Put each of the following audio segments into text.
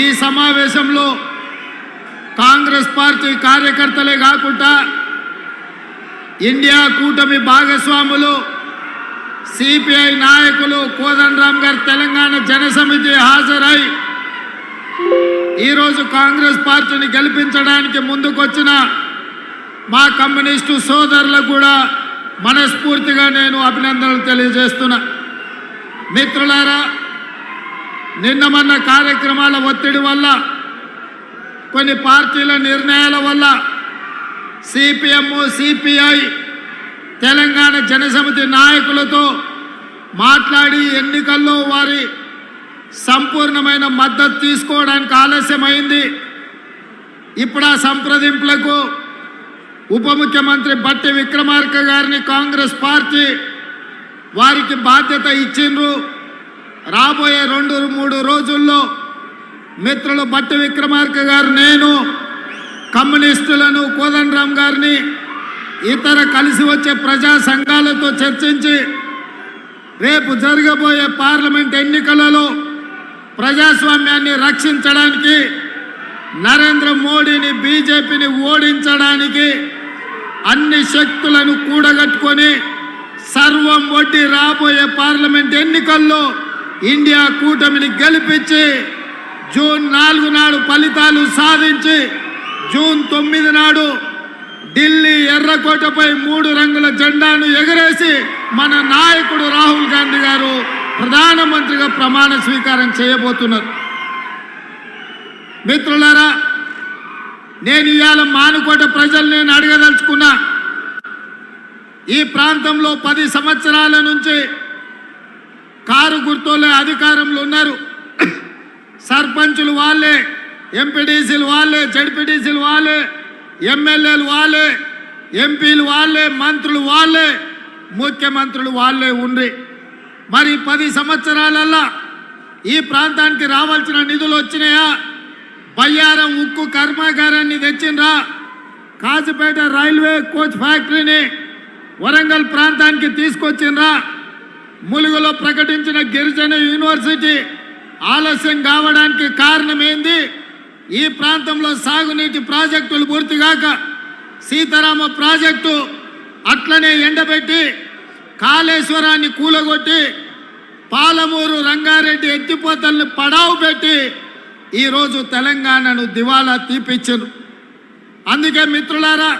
ఈ సమావేశంలో కాంగ్రెస్ పార్టీ కార్యకర్తలే కాకుండా ఇండియా కూటమి భాగస్వాములు సిపిఐ నాయకులు కోదండరామ్ గారు తెలంగాణ జనసమితి హాజరై ఈరోజు కాంగ్రెస్ పార్టీని గెలిపించడానికి ముందుకొచ్చిన మా కమ్యూనిస్టు సోదరులకు కూడా మనస్ఫూర్తిగా నేను అభినందనలు తెలియజేస్తున్నా. మిత్రులారా నిన్న మొన్న కార్యక్రమాల ఒత్తిడి వల్ల కొన్ని పార్టీల నిర్ణయాల వల్ల సిపిఎం సిపిఐ తెలంగాణ జనసమితి నాయకులతో మాట్లాడి ఎన్నికల్లో వారి సంపూర్ణమైన మద్దతు తీసుకోవడానికి ఆలస్యమైంది. ఇప్పుడు ఆ సంప్రదింపులకు ఉప ముఖ్యమంత్రి బట్టి విక్రమార్క గారిని కాంగ్రెస్ పార్టీ వారికి బాధ్యత ఇచ్చిండ్రు. రాబోయే రెండు మూడు రోజుల్లో మిత్రులు బట్టి విక్రమార్క గారు నేను కమ్యూనిస్టులను కోదండరామ్ గారిని ఇతర కలిసి వచ్చే ప్రజా సంఘాలతో చర్చించి రేపు జరగబోయే పార్లమెంట్ ఎన్నికలలో ప్రజాస్వామ్యాన్ని రక్షించడానికి నరేంద్ర మోడీని బీజేపీని ఓడించడానికి అన్ని శక్తులను కూడగట్టుకొని సర్వం వడ్డీ రాబోయే పార్లమెంట్ ఎన్నికల్లో ఇండియా కూటమిని గెలిపించి జూన్ నాలుగు నాడు ఫలితాలు సాధించి జూన్ తొమ్మిది నాడు ఢిల్లీ ఎర్రకోటపై మూడు రంగుల జెండాను ఎగరేసి మన నాయకుడు రాహుల్ గాంధీ గారు ప్రధానమంత్రిగా ప్రమాణ స్వీకారం చేయబోతున్నారు. మిత్రులారా నేను ఇవాళ మానుకోట ప్రజలు నేను అడగదలుచుకున్నా. ఈ ప్రాంతంలో పది సంవత్సరాల నుంచి కారు గుర్తులే అధికారంలో ఉన్నారు. సర్పంచులు వాళ్ళే ఎంపీడీసీలు వాళ్ళే జడ్పీడీసీలు వాళ్ళే ఎమ్మెల్యేలు వాళ్ళే ఎంపీలు వాళ్ళే మంత్రులు వాళ్ళే ముఖ్యమంత్రులు వాళ్ళే ఉండ్రి. మరి పది సంవత్సరాలల్లా ఈ ప్రాంతానికి రావాల్సిన నిధులు వచ్చినాయా? బయ్యారం ఉక్కు కర్మాగారాన్ని తెచ్చిండ్రా? కాజుపేట రైల్వే కోచ్ ఫ్యాక్టరీని వరంగల్ ప్రాంతానికి తీసుకొచ్చిండ్రా? ములుగులో ప్రకటించిన గిరిజన యూనివర్సిటీ ఆలస్యం కావడానికి కారణం ఏంది ఈ ప్రాంతంలో సాగునీటి ప్రాజెక్టులు పూర్తిగాక సీతారామ ప్రాజెక్టు అట్లనే ఎండబెట్టి కాళేశ్వరాన్ని కూలగొట్టి పాలమూరు రంగారెడ్డి ఎత్తిపోతల్ని పడావు పెట్టి ఈరోజు తెలంగాణను దివాలా తీపిచ్చను అందుకే మిత్రులారా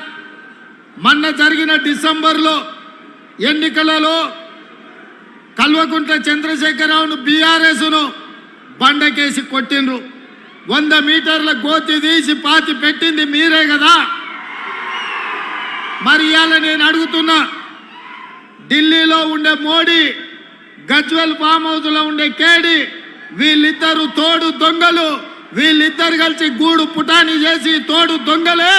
మొన్న జరిగిన డిసెంబర్లో ఎన్నికలలో కల్వకుంట్ల చంద్రశేఖరరావును బీఆర్ఎస్ను బండకేసి కొట్టిండ్రు. వంద మీటర్ల గోతి తీసి పాతి పెట్టింది మీరే కదా? మరి ఇవాళ నేను అడుగుతున్నా ఢిల్లీలో ఉండే మోడీ గజ్వెల్ ఫామ్ హౌస్లో ఉండే కేడి వీళ్ళిద్దరు తోడు దొంగలు వీళ్ళిద్దరు కలిసి గూడు పుటాని చేసి తోడు దొంగలే.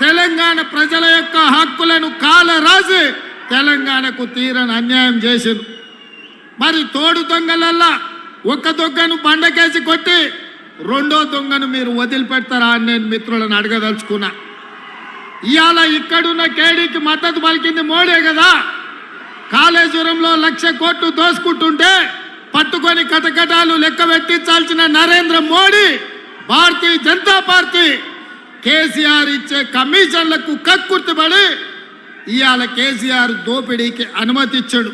తెలంగాణ ప్రజల యొక్క హక్కులను కాల రాసి తెలంగాణకు తీరని అన్యాయం చేసింది మరి తోడు దొంగలల్లా ఒక్క దొంగను బండకేసి కొట్టి రెండో దొంగను మీరు వదిలిపెడతారా అని నేను మిత్రులను అడగదలుచుకున్నా. ఇవాళ ఇక్కడున్న కేడీకి మద్దతు పలికింది మోడే కదా. కాళేశ్వరంలో లక్ష కోట్లు దోసుకుంటుంటే పట్టుకొని కటకటాలు లెక్క పెట్టించాల్సిన నరేంద్ర మోడీ భారతీయ జనతా పార్టీ కేసీఆర్ ఇచ్చే కమిషన్లకు కక్కుర్తిపడి ఇవాళ కేసీఆర్ దోపిడీకి అనుమతిచ్చాడు.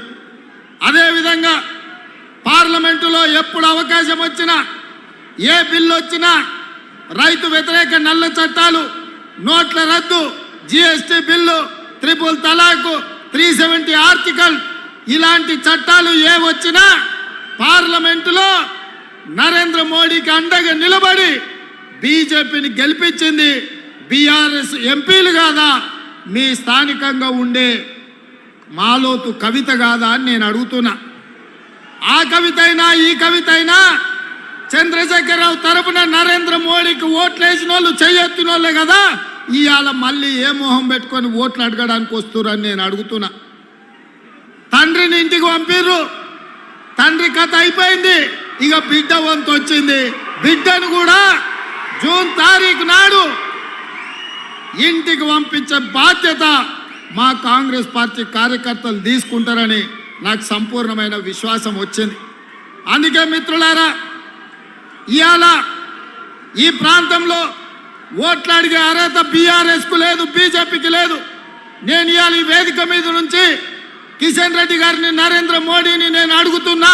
అదేవిధంగా పార్లమెంటులో ఎప్పుడు అవకాశం వచ్చినా ఏ బిల్లు వచ్చినా రైతు వ్యతిరేక నల్ల చట్టాలు నోట్ల రద్దు GST bill triple talaq three seventy article ఇలాంటి చట్టాలు ఏ వచ్చినా పార్లమెంటులో నరేంద్ర మోడీకి అండగా నిలబడి బీజేపీని గెలిపించింది బీఆర్ఎస్ ఎంపీలు కాదా మీ స్థానికంగా ఉండే మాలోతు కవిత కాదా అని నేను అడుగుతున్నా. ఆ కవిత అయినా ఈ కవిత అయినా చంద్రశేఖరరావు తరపున నరేంద్ర మోడీకి ఓట్లు వేసిన వాళ్ళు చెయ్యెత్తిన వాళ్ళే కదా? ఇవాళ మళ్ళీ ఏ మొహం పెట్టుకొని ఓట్లు అడగడానికి వస్తురని నేను అడుగుతున్నా. తండ్రిని ఇంటికి పంపిర్రు. తండ్రి కథ అయిపోయింది. ఇక బిడ్డ వంతు వచ్చింది. బిడ్డను కూడా జూన్ తారీఖు నాడు ఇంటికి పంపించే బాధ్యత మా కాంగ్రెస్ పార్టీ కార్యకర్తలు తీసుకుంటారని నాకు సంపూర్ణమైన విశ్వాసం వచ్చింది. అందుకే మిత్రులారా ఇవాళ ఈ ప్రాంతంలో ఓట్లు అడిగే అర్హత బీఆర్ఎస్కు లేదు బీజేపీకి లేదు. నేను ఇవాళ ఈ వేదిక మీద నుంచి కిషన్ రెడ్డి గారిని నరేంద్ర మోడీని నేను అడుగుతున్నా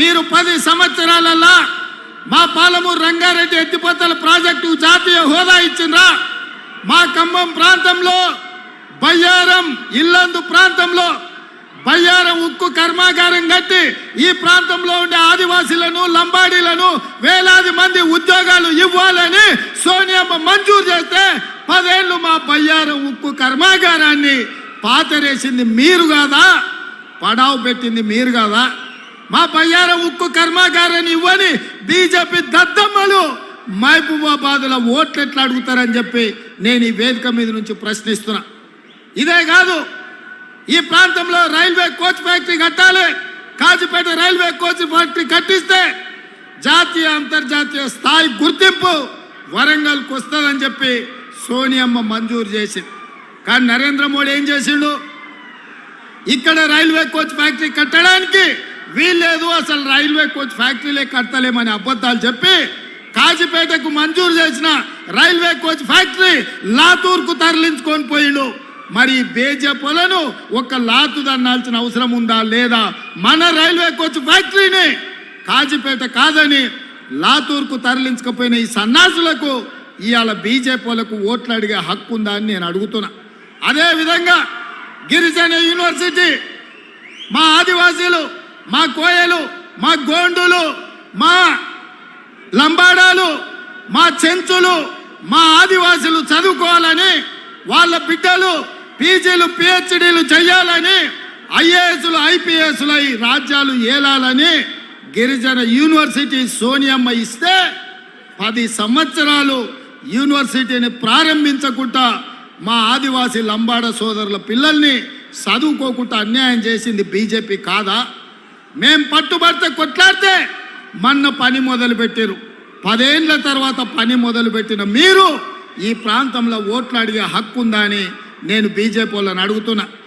మీరు పది సంవత్సరాలల్లా మా పాలమూరు రంగారెడ్డి ఎత్తిపోతల ప్రాజెక్టు జాతీయ హోదా ఇచ్చిండ్రా. మా ఖమ్మం ప్రాంతంలో బయ్యారం ఇల్లందు ప్రాంతంలో బయ్యారం ఉక్కు కర్మాగారం కట్టి ఈ ప్రాంతంలో ఉండే ఆదివాసీలను లంబాడీలను వేలాది మంది ఉద్యోగాలు ఇవ్వాలని సోనియమ్మ మంజూరు చేస్తే పదేళ్ళు మా బయ్యారం ఉక్కు కర్మాగారాన్ని పాతరేసింది మీరు కాదా? పడావు పెట్టింది మీరు కాదా? మా బయ్యారం ఉక్కు కర్మాగారాన్ని ఇవ్వని బీజేపీ దద్దమ్మలు మహబూబాబాద్లో ఓట్లు ఎట్లా అడుగుతారని చెప్పి నేను ఈ వేదిక మీద నుంచి ప్రశ్నిస్తున్నా. ఇదే కాదు ఈ ప్రాంతంలో రైల్వే కోచ్ ఫ్యాక్టరీ కట్టాలి. కాజీపేట రైల్వే కోచ్ ఫ్యాక్టరీ కట్టిస్తే జాతీయ అంతర్జాతీయ స్థాయి గుర్తింపు వరంగల్కి వస్తుందని చెప్పి సోనియమ్మ మంజూరు చేసింది. కానీ నరేంద్ర మోడీ ఏం చేసిండు? ఇక్కడ రైల్వే కోచ్ ఫ్యాక్టరీ కట్టడానికి వీల్లేదు అసలు రైల్వే కోచ్ ఫ్యాక్టరీలే కట్టలేమని అబద్ధాలు చెప్పి కాజీపేటకు మంజూరు చేసిన రైల్వే కోచ్ ఫ్యాక్టరీ లాతూర్కు తరలించుకొని పోయిండు. మరి బేజపొలను ఒక లాతు దన్నాల్సిన అవసరం ఉందా లేదా? మన రైల్వే కోచ్ ఫ్యాక్టరీని కాజీపేట కాదని లాతూర్కు తరలించకపోయిన ఈ సన్నాసులకు ఇవాళ బీజేపీలకు ఓట్లు అడిగే హక్కు ఉందా అని నేను అడుగుతున్నా. అదే విధంగా గిరిజన యూనివర్సిటీ మా ఆదివాసీలు మా కోయలు మా గోండులు మా లంబాడాలు మా చెంచులు మా ఆదివాసులు చదువుకోవాలని వాళ్ళ బిడ్డలు పీజీలు పిహెచ్డీలు చేయాలని ఐఏఎస్లు ఐపీఎస్లు అయి రాజ్యాలు ఏలాలని గిరిజన యూనివర్సిటీ సోనియమ్మ ఇస్తే పది సంవత్సరాలు యూనివర్సిటీని ప్రారంభించకుండా మా ఆదివాసీ లంబాడ సోదరుల పిల్లల్ని చదువుకోకుండా అన్యాయం చేసింది బీజేపీ కాదా? మేం పట్టుబడితే కొట్లాడితే మన్న పని మొదలుపెట్టారు. పదేండ్ల పదేళ్ళ తర్వాత పని మొదలుపెట్టిన మీరు ఈ ప్రాంతంలో ఓట్లాడిగే హక్కు ఉందా అని నేను బీజేపీ వాళ్ళని అడుగుతున్నా.